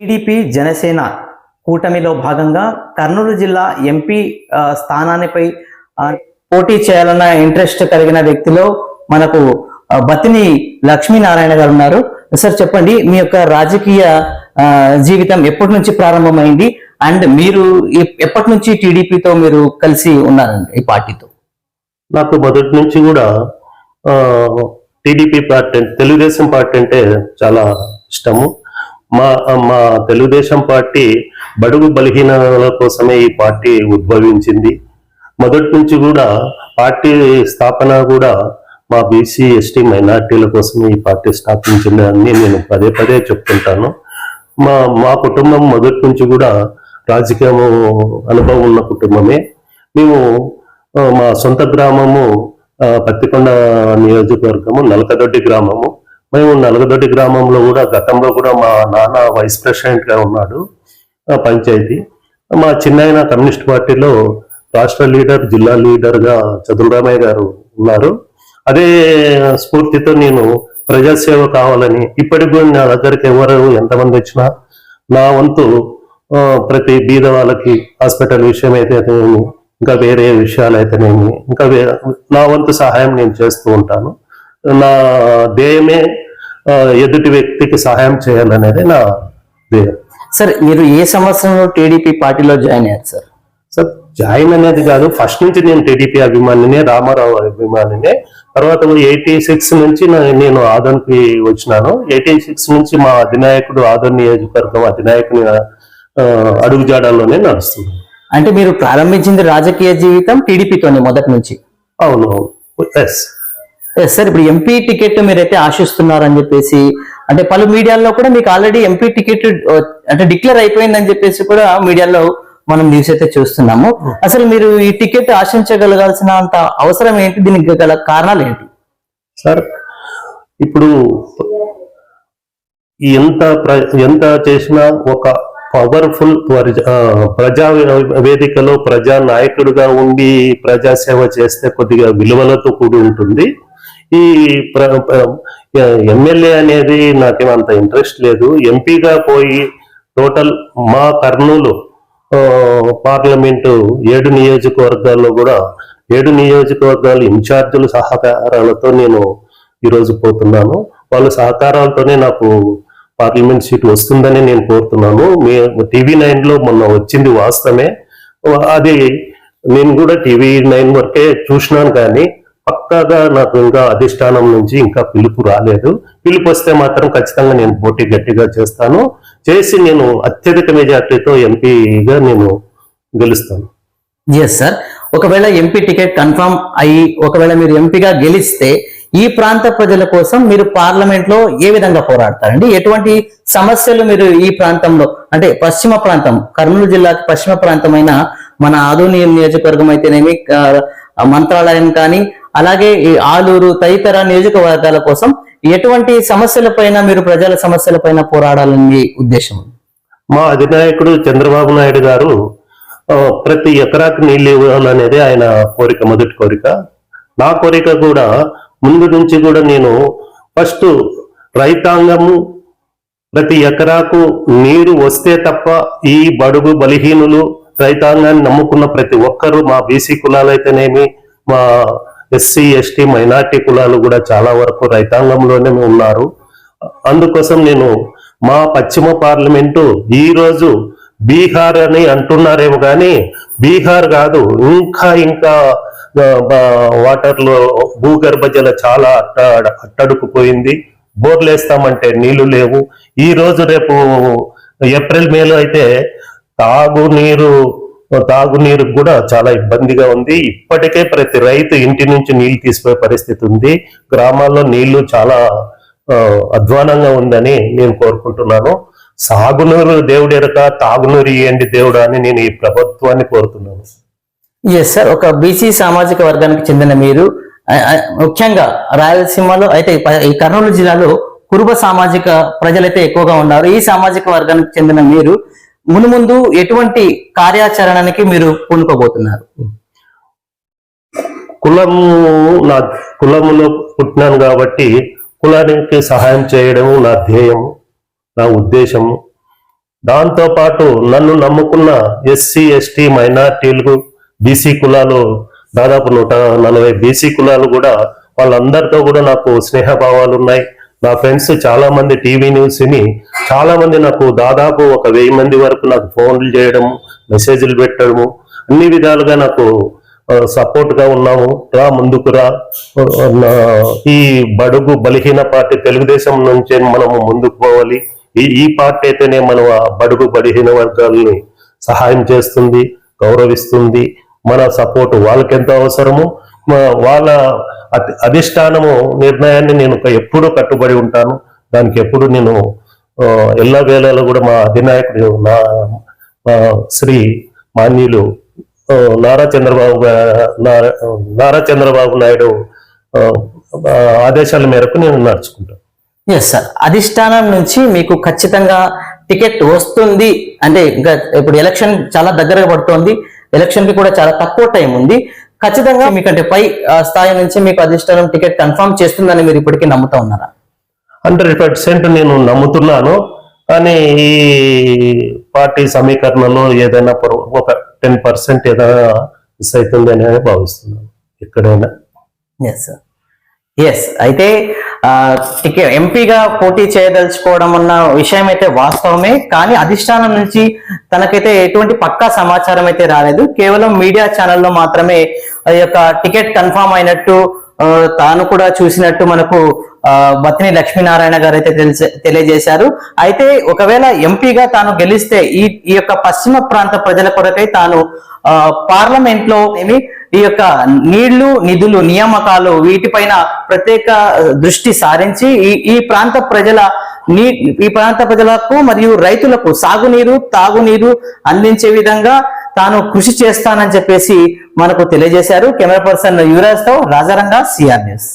TDP Janasena కూటమిలో భాగంగా కర్నూలు జిల్లా ఎంపీ స్థానానిపై పోటీ చేయాలన్న ఇంట్రెస్ట్ కలిగిన వ్యక్తిలో మనకు బతిని లక్ష్మీనారాయణ గారు ఉన్నారు. సార్ చెప్పండి మీ యొక్క రాజకీయ జీవితం ఎప్పటి నుంచి ప్రారంభమైంది? అండ్ మీరు ఎప్పటి నుంచి టీడీపీతో మీరు కలిసి ఉన్నారండి ఈ పార్టీతో? నాకు మొదటి నుంచి కూడా టీడీపీ పార్టీ అంటే తెలుగుదేశం పార్టీ అంటే చాలా ఇష్టము. మా మా తెలుగుదేశం పార్టీ బడుగు బలహీనల కోసమే ఈ పార్టీ ఉద్భవించింది. మొదటి నుంచి కూడా పార్టీ స్థాపన కూడా మా బీసీ ఎస్టీ మైనార్టీల కోసం ఈ పార్టీ స్థాపించింది అని నేను పదే పదే చెప్తుంటాను. మా మా కుటుంబం మొదటి నుంచి కూడా రాజకీయము అనుభవం ఉన్న కుటుంబమే. మేము మా సొంత గ్రామము పత్తికొండ నియోజకవర్గము నలకదొడ్డి గ్రామము మేము నలగదొడ్డి గ్రామంలో కూడా గతంలో కూడా మా నాన్న వైస్ ప్రెసిడెంట్గా ఉన్నాడు పంచాయతీ. మా చిన్నాయన కమ్యూనిస్ట్ పార్టీలో రాష్ట్ర లీడర్ జిల్లా లీడర్గా చదురామయ్య గారు ఉన్నారు. అదే స్ఫూర్తితో నేను ప్రజాసేవ కావాలని ఇప్పటికి కూడా నా దగ్గరికి ఎవరు ఎంతమంది వచ్చినా నా వంతు ప్రతి బీద వాళ్ళకి హాస్పిటల్ విషయం అయితేనేమి ఇంకా వేరే విషయాలు అయితేనేమి ఇంకా నా వంతు సహాయం నేను చేస్తూ ఉంటాను. నా ధ్యేయమే ఎదుటి వ్యక్తికి సహాయం చేయాలనేది నా ధ్యేయం. సార్ మీరు ఏ సంవత్సరంలో టీడీపీ పార్టీలో జాయిన్ అయ్యారు సార్? సార్ జాయిన్ అనేది కాదు ఫస్ట్ నుంచి నేను టీడీపీ అభిమానినే రామారావు అభిమానినే తర్వాత ఎయిటీ సిక్స్ నుంచి నేను ఆదోన్కి వచ్చినాను. ఎయిటీ సిక్స్ నుంచి మా అధినాయకుడు ఆదోన్ నియోజకవర్గం అధినాయకుని అడుగుజాడల్లోనే నడుస్తుంది అంటే మీరు ప్రారంభించింది రాజకీయ జీవితం టీడీపీతోనే మొదటి నుంచి? అవును ఎస్ సార్ ఇప్పుడు ఎంపీ టికెట్ మీరైతే ఆశిస్తున్నారని చెప్పేసి అంటే పలు మీడియాల్లో కూడా మీకు ఆల్రెడీ ఎంపీ టికెట్ అంటే డిక్లేర్ అయిపోయిందని చెప్పేసి కూడా మీడియాలో మనం న్యూస్ అయితే చూస్తున్నాము. అసలు మీరు ఈ టికెట్ ఆశించగలగాల్సిన అంత అవసరం ఏంటి? దీనికి గల కారణాలు ఏంటి? సార్ ఇప్పుడు ఎంత ప్ర ఎంత చేసినా ఒక పవర్ఫుల్ ప్రజా వేదికలో ప్రజా నాయకుడిగా ఉండి ప్రజాసేవ చేస్తే కొద్దిగా విలువలతో కూడి ఉంటుంది. ఈ ఎమ్మెల్యే అనేది నాకేమంత ఇంట్రెస్ట్ లేదు. ఎంపీగా పోయి టోటల్ మా కర్నూలు పార్లమెంటు ఏడు నియోజకవర్గాల్లో కూడా ఏడు నియోజకవర్గాల ఇన్ఛార్జీల సహకారాలతో నేను ఈరోజు పోతున్నాను. వాళ్ళ సహకారాలతోనే నాకు పార్లమెంట్ సీట్ వస్తుందని నేను కోరుతున్నాను. మీ టీవీ నైన్లో మొన్న వచ్చింది వాస్తవమే. అది నేను కూడా టీవీ నైన్ వరకే చూసినాను కానీ పక్కగా నాకు ఇంకా అధిష్టానం నుంచి ఇంకా పిలుపు రాలేదు. పిలుపు వస్తే మాత్రం ఖచ్చితంగా నేను పోటీ గట్టిగా చేస్తాను. చేసి నేను అత్యధిక మెజార్టీతో ఎంపీగా నేను గెలుస్తాను. ఎస్ సార్ ఒకవేళ ఎంపీ టికెట్ కన్ఫర్మ్ అయ్యి ఒకవేళ మీరు ఎంపీగా గెలిస్తే ఈ ప్రాంత ప్రజల కోసం మీరు పార్లమెంట్లో ఏ విధంగా పోరాడతారండి? ఎటువంటి సమస్యలు మీరు ఈ ప్రాంతంలో అంటే పశ్చిమ ప్రాంతం కర్నూలు జిల్లాకి పశ్చిమ ప్రాంతమైన మన ఆధునిక నియోజకవర్గం అయితేనేమి మంత్రాలయం కానీ అలాగే ఈ ఆలూరు తదితర నియోజకవర్గాల కోసం ఎటువంటి సమస్యలపైన మీరు ప్రజల సమస్యలపైన పోరాడాలని మీ ఉద్దేశం. మా అధినాయకుడు చంద్రబాబు నాయుడు గారు ప్రతి ఎకరాకు నీళ్ళు ఇవ్వాలనేది ఆయన కోరిక మొదటి కోరిక. నా కోరిక కూడా ముందు నుంచి కూడా నేను ఫస్ట్ రైతాంగము ప్రతి ఎకరాకు నీరు వస్తే తప్ప ఈ బడుగు బలహీనులు రైతాంగాన్ని నమ్ముకున్న ప్రతి ఒక్కరూ మా బీసీ కులాలైతేనేమి మా ఎస్సీ ఎస్టీ మైనార్టీ కులాలు కూడా చాలా వరకు రైతాంగంలోనే ఉన్నారు. అందుకోసం నేను మా పశ్చిమ పార్లమెంటు ఈరోజు బీహార్ అని అంటున్నారేమో కానీ బీహార్ కాదు ఇంకా ఇంకా వాటర్లో భూగర్భ జల చాలా అట్ట అట్టడుకుపోయింది. బోర్లు వేస్తామంటే నీళ్ళు లేవు. ఈ రోజు రేపు ఏప్రిల్ మేలో అయితే తాగునీరు తాగునీరు కూడా చాలా ఇబ్బందిగా ఉంది. ఇప్పటికే ప్రతి రైతు ఇంటి నుంచి నీళ్ళు తీసిపోయే పరిస్థితి ఉంది. గ్రామాల్లో నీళ్ళు చాలా అధ్వానంగా ఉందని నేను కోరుకుంటున్నాను. సాగునీరు దేవుడెరక తాగునూరు ఇవ్వండి దేవుడా అని నేను ఈ ప్రభుత్వాన్ని కోరుతున్నాను. ఎస్ సార్ ఒక బీసీ సామాజిక వర్గానికి చెందిన మీరు ముఖ్యంగా రాయలసీమలో అయితే ఈ ఈ కర్నూలు జిల్లాలో కురుబ సామాజిక ప్రజలైతే ఎక్కువగా ఉన్నారు. ఈ సామాజిక వర్గానికి చెందిన మీరు మునుముందు ఎటువంటి కార్యాచరణకి మీరు పూనుకోబోతున్నారు? కులము నా కులములో పుట్టినాను కాబట్టి కులానికి సహాయం చేయడం నా ధ్యేయం నా ఉద్దేశము. దాంతో పాటు నన్ను నమ్ముకున్న ఎస్సీ ఎస్టీ మైనార్టీలు బీసీ కులాలు దాదాపు నూట నలభై బీసీ కులాలు కూడా వాళ్ళందరితో కూడా నాకు స్నేహభావాలు ఉన్నాయి. నా ఫ్రెండ్స్ చాలా మంది టీవీ న్యూస్ విని చాలా మంది నాకు దాదాపు ఒక వెయ్యి మంది వరకు నాకు ఫోన్లు చేయడము మెసేజ్లు పెట్టడము అన్ని విధాలుగా నాకు సపోర్ట్గా ఉన్నాము. రా ముందుకు రా. నా- ఈ బడుగు బలహీన పార్టీ తెలుగుదేశం నుంచే మనము ముందుకు పోవాలి. ఈ ఈ పార్టీ అయితేనే మనం ఆ బడుగు బలహీన వర్గాల్ని సహాయం చేస్తుంది గౌరవిస్తుంది. మన సపోర్ట్ వాళ్ళకి ఎంత అవసరమో వాళ్ళ అధిష్టానము నిర్ణయాన్ని నేను ఎప్పుడూ కట్టుబడి ఉంటాను. దానికి ఎప్పుడు నేను ఆ, ఎల్ల వేళలో కూడా మా అధినాయకుడు నా శ్రీ మాన్యులు నారా చంద్రబాబు నారా నారా చంద్రబాబు నాయుడు ఆదేశాల మేరకు నేను నడుచుకుంటాను. ఎస్ సార్ అధిష్టానం నుంచి మీకు ఖచ్చితంగా టికెట్ వస్తుంది. అంటే ఇంకా ఇప్పుడు ఎలక్షన్ చాలా దగ్గరగా పడుతోంది. ఎలక్షన్కి కూడా చాలా తక్కువ టైం ఉంది. ఖచ్చితంగా మీకంటే పై స్థాయి నుంచి మీకు అధిష్టానం టికెట్ కన్ఫర్మ్ చేస్తుందని మీరు ఇప్పటికీ నమ్ముతా ఉన్నారా? హండ్రెడ్ పర్సెంట్ నేను నమ్ముతున్నాను. కానీ ఈ పార్టీ సమీకరణలో ఏదైనా ఒక టెన్ పర్సెంట్ ఏదైనా మిస్ అవుతుంది అని భావిస్తున్నాను. ఎక్కడైనా. ఎస్ ఎస్ అయితే ఎంపీగా పోటీ చేయదలుచుకోవడం అన్న విషయం అయితే వాస్తవమే కానీ అధిష్టానం నుంచి తనకైతే ఎటువంటి పక్కా సమాచారం అయితే రాలేదు. కేవలం మీడియా ఛానల్లో మాత్రమే ఆ యొక్క టికెట్ కన్ఫామ్ అయినట్టు తాను కూడా చూసినట్టు మనకు ఆ, లక్ష్మీనారాయణ గారు అయితే తెలిసే- తెలియజేశారు. అయితే ఒకవేళ ఎంపీగా తాను గెలిస్తే ఈ ఈ యొక్క పశ్చిమ ప్రాంత ప్రజల కొరకై తాను ఆ, పార్లమెంట్లో ఏమి ఈ యొక్క నీళ్ళు నిధులు నియామకాలు వీటిపైన ప్రత్యేక దృష్టి సారించి ఈ ఈ ప్రాంత ప్రజల నీ ఈ ప్రాంత ప్రజలకు మరియు రైతులకు సాగునీరు తాగునీరు అందించే విధంగా తాను కృషి చేస్తానని చెప్పేసి మనకు తెలియజేశారు. కెమెరా పర్సన్ యువరాజ్తో రాజారంగా సిఆర్ న్యూస్.